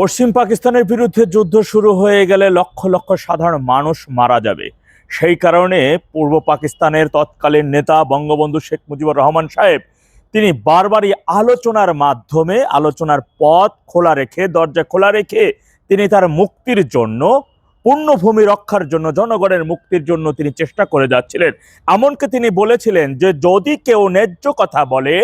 পশ্চিম পাকিস্তানের বিরুদ্ধে যুদ্ধ শুরু হয়ে গেলে লক্ষ লক্ষ সাধারণ মানুষ মারা যাবে। সেই কারণে পূর্ব পাকিস্তানের তৎকালীন নেতা বঙ্গবন্ধু শেখ মুজিবুর রহমান সাহেব, তিনি বারবারই আলোচনার মাধ্যমে, আলোচনার পথ খোলা রেখে, দরজা খোলা রেখে তিনি তার মুক্তির জন্য, পূর্ণভূমি রক্ষার জন্য, জনগণের মুক্তির জন্য তিনি চেষ্টা করে যাচ্ছিলেন। এমনকি তিনি বলেছিলেন যে, যদি কেউ ন্যায্য কথা বলে,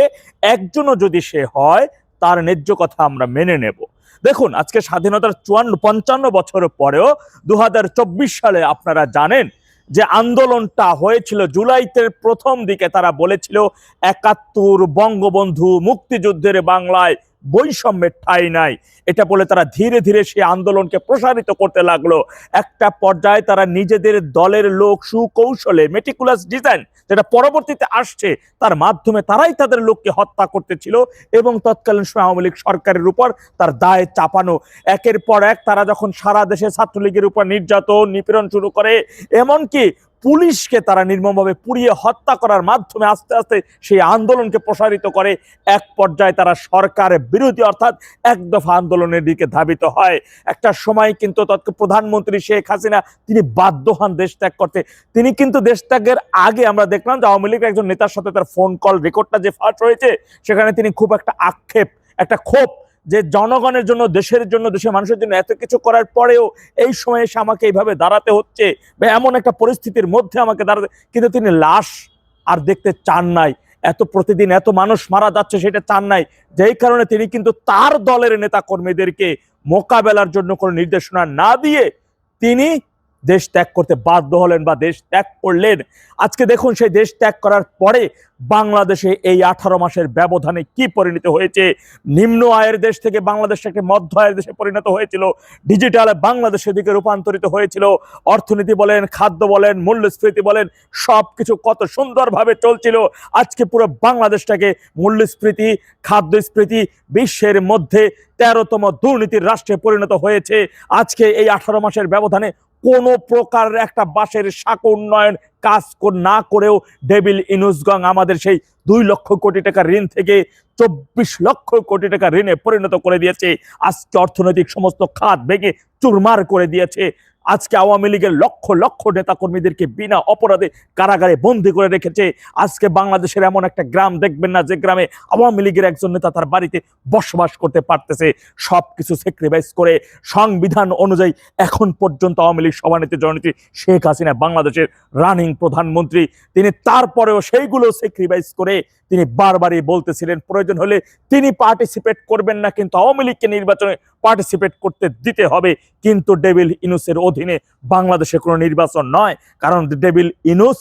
একজনও যদি সে হয়, তার ন্যায্য কথা আমরা মেনে নেব। দেখুন, আজকে স্বাধীনতার চুয়ান্ন, পঞ্চান্ন বছর পরেও দু হাজার চব্বিশ সালে আপনারা জানেন যে আন্দোলনটা হয়েছিল জুলাইতে প্রথম দিকে। তারা বলেছিল, একাত্তর বঙ্গবন্ধু মুক্তিযুদ্ধের বাংলায় বৈষম্যের ঠাঁই নাই। এটা বলে তারা ধীরে ধীরে সেই আন্দোলনকে প্রসারিত করতে লাগল। একটা পর্যায়ে তারা নিজেদের দলের লোক সুকৌশলে মেটিকুলাস ডিজাইন যেটা পরবর্তীতে আসছে, তার মাধ্যমে তারাই তাদের লোককে হত্যা করতেছিল এবং তৎকালীন সময় আওয়ামী লীগ সরকারের উপর তার দায় চাপানো। একের পর এক তারা যখন সারা দেশে ছাত্রলীগের উপর নির্যাতন, নিপীড়ন শুরু করে, এমনকি পুলিশকে তারা নির্মমভাবে পুড়িয়ে হত্যা করার মাধ্যমে আস্তে আস্তে সেই আন্দোলনকে প্রসারিত করে, এক পর্যায়ে তারা সরকার বিরোধী অর্থাৎ এক দফা আন্দোলনের দিকে ধাবিত হয়। একটা সময় কিন্তু তৎক প্রধানমন্ত্রী শেখ হাসিনা, তিনি বাধ্য হন দেশ ত্যাগ করতে। তিনি কিন্তু দেশ ত্যাগের আগে আমরা দেখলাম যে আওয়ামী লীগের একজন নেতার সাথে তার ফোন কল রেকর্ডটা যে ফাঁস হয়েছে, সেখানে তিনি খুব একটা আক্ষেপ, একটা ক্ষোভ যে জনগণের জন্য, দেশের জন্য, দেশের মানুষের জন্য এত কিছু করার পরেও এই সময়ে এসে আমাকে এইভাবে দাঁড়াতে হচ্ছে বা এমন একটা পরিস্থিতির মধ্যে আমাকে দাঁড়াতে কিন্তু তিনি লাশ আর দেখতে চান নাই। এত প্রতিদিন এত মানুষ মারা যাচ্ছে সেটা চান নাই। যেই কারণে তিনি কিন্তু তার দলের নেতা কর্মীদেরকে মোকাবেলার জন্য কোনো নির্দেশনা না দিয়ে তিনি দেশ ত্যাগ করতে বাধ্য হলেন বা দেশ ত্যাগ করলেন। আজকে দেখুন সেই দেশ ত্যাগ করার পরে বাংলাদেশে এই আঠারো মাসের ব্যবধানে কি পরিণত হয়েছে? নিম্ন আয়ের দেশ থেকে বাংলাদেশ একটি মধ্য আয়ের দেশে পরিণত হয়েছিল। ডিজিটাল বাংলাদেশের দিকে রূপান্তরিত হয়েছিল। অর্থনীতি বলেন, খাদ্য বলেন, মূল্যস্ফীতি বলেন সব কিছু কত সুন্দরভাবে চলছিল। আজকে পুরো বাংলাদেশটাকে মূল্যস্ফীতি, খাদ্যস্ফীতি, বিশ্বের মধ্যে তেরোতম দুর্নীতির রাষ্ট্রে পরিণত হয়েছে। আজকে এই আঠারো মাসের ব্যবধানে কোনো প্রকার একটা বাসের শাক উন্নয়ন কাজ না করেও ডেভিল ইনুসগং আমাদের সেই দুই লক্ষ কোটি টাকা ঋণ থেকে চব্বিশ লক্ষ কোটি টাকা ঋণে পরিণত করে দিয়েছে। আজকে অর্থনৈতিক সমস্ত খাত ভেঙে চুরমার করে দিয়েছে। আজকে আওয়ামী লীগের লক্ষ লক্ষ নেতা কর্মীদেরকে বিনা অপরাধে কারাগারে বন্দি করে রেখেছে। আজকে বাংলাদেশের এমন একটা গ্রাম দেখবেন না, যে গ্রামে আওয়ামী লীগের একজন নেতা তার বাড়িতে বসবাস করতে পারতেছে। সব কিছু স্যাক্রিফাইস করে সংবিধান অনুযায়ী এখন পর্যন্ত আওয়ামী লীগ সভানেত্রী জননেত্রী শেখ হাসিনা বাংলাদেশের রানিং প্রধানমন্ত্রী, তিনি তারপরেও সেইগুলো স্যাক্রিফাইস করে তিনি বারবারই বলতেছিলেন, প্রয়োজন হলে তিনি পার্টিসিপেট করবেন না, কিন্তু আওয়ামী লীগকে নির্বাচনে পার্টিসিপেট করতে দিতে হবে। কিন্তু ডেভিল ইনুসের অধীনে বাংলাদেশে কোনো নির্বাচন নয়, কারণ ডেভিল ইনুস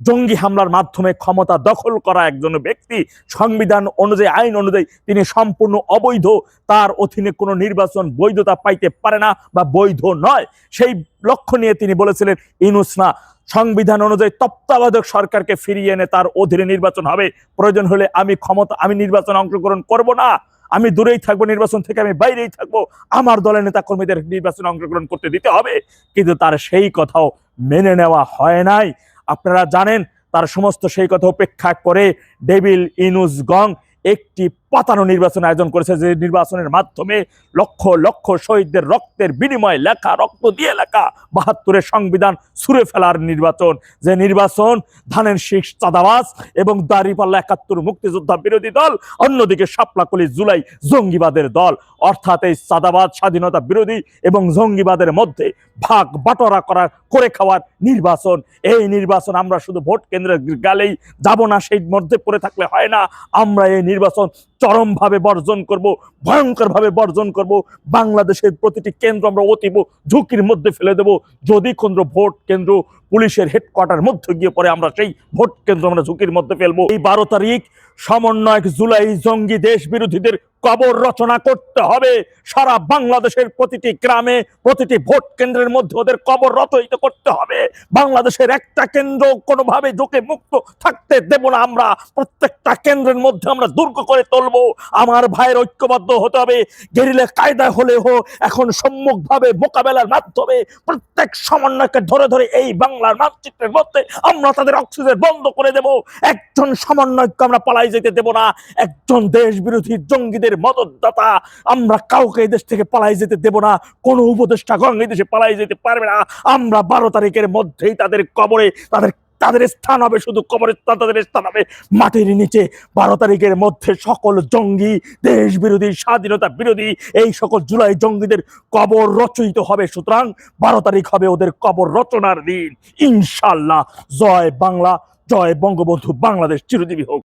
জঙ্গি হামলার মাধ্যমে ক্ষমতা দখল করা একজন ব্যক্তি, সংবিধান অনুযায়ী, আইন অনুযায়ী তিনি সম্পূর্ণ অবৈধ। তার অধীনে কোনো নির্বাচন বৈধতা পাইতে পারে না বা বৈধ নয়। সেই লক্ষ্য নিয়ে তিনি বলেছিলেন, ইনুস না, সংবিধান অনুযায়ী তত্ত্বাবধায়ক সরকারকে ফিরিয়ে এনে তার অধীনে নির্বাচন হবে। প্রয়োজন হলে আমি ক্ষমতা, আমি নির্বাচন অংশগ্রহণ করব না। আমি দূরেই থাকব, নির্বাচন থেকে আমি বাইরেই থাকব। আমার দলের নেতা কর্মীদের নির্বাচনে অংশগ্রহণ করতে দিতে হবে। কিন্তু তার সেই কথাও মেনে নেওয়া হয় নাই। আপনারা জানেন তার সমস্ত সেই কথা উপেক্ষা করে ডেভিল ইনুজ গং একটি পাতানো নির্বাচন আয়োজন করেছে যে নির্বাচনের মাধ্যমে লক্ষ লক্ষ শহীদদের রক্তের বিনিময়ে লেখা, রক্ত দিয়ে লেখা বাহাত্তরের সংবিধান ছুঁড়ে ফেলার নির্বাচন। যে নির্বাচন ধানের শীষ চাঁদাবাস এবং দাঁড়িপাল্লা একাত্তর মুক্তিযোদ্ধা বিরোধী দল, অন্যদিকে শাপলাকলি জুলাই জঙ্গিবাদের দল। অর্থাৎ এই চাঁদাবাদ স্বাধীনতা বিরোধী এবং জঙ্গিবাদের মধ্যে ভাগ বাটোয়ারা করার, করে খাওয়ার নির্বাচন। এই নির্বাচন আমরা শুধু ভোট কেন্দ্রে গেলেই যাব না সেই মধ্যে পড়ে থাকলে হয় না। আমরা এই নির্বাচন চরমভাবে বর্জন করব, ভয়ঙ্করভাবে বর্জন করব। বাংলাদেশের প্রতিটি কেন্দ্র আমরা অতীব ঝুঁকির মধ্যে ফেলে দেব। যদি কোনো ভোট কেন্দ্র পুলিশের হেডকোয়ার্টার মধ্যে গিয়ে পরে আমরা সেই ভোট কেন্দ্র, আমরা ঝুঁকির মধ্যে ফেলব। এই বারো তারিখ সমন্বয়ক জুলাই জঙ্গি দেশ বিরোধীদের কবর রচনা করতে হবে। সারা বাংলাদেশের প্রতিটি গ্রামে, প্রতিটি ভোট কেন্দ্রের মধ্যে ওদের কবর রচয়িত করতে হবে। বাংলাদেশের একটা কেন্দ্র কোনোভাবে ঝুঁকে মুক্ত থাকতে দেব না আমরা। প্রত্যেকটা কেন্দ্রের মধ্যে আমরা দুর্গ করে তুলবো। আমার ভাইয়ের ঐক্যবদ্ধ হতে হবে। গেরিলে কায়দা হলে হো এখন সম্মুখভাবে মোকাবেলার মাধ্যমে প্রত্যেক সমন্বয়কে ধরে ধরে এই বাংলা বাংলার মানচিত্রের মধ্যে আমরা তাদের অক্সিজেন বন্ধ করে দেব। একজন সমন্বয়কে আমরা পালাই যেতে দেব না। একজন দেশ বিরোধী জঙ্গিদের মদতদাতা আমরা কাউকে এই দেশ থেকে পালাই যেতে দেব না। কোনো উপদেষ্টা গঙ্গে দেশে পালাই যেতে পারবে না। আমরা বারো তারিখের মধ্যেই তাদের কবরে তাদের তাদের স্থান হবে, শুধু কবরস্থান তাদের স্থান হবে। মাটির নিচে বারো তারিখের মধ্যে সকল জঙ্গি দেশ বিরোধী স্বাধীনতা বিরোধী, এই সকল জুলাই জঙ্গিদের কবর রচিত হবে। সুতরাং বারো তারিখ হবে ওদের কবর রচনার দিন। ইনশাল্লাহ জয় বাংলা, জয় বঙ্গবন্ধু বাংলাদেশ। চিরজীবী হোক।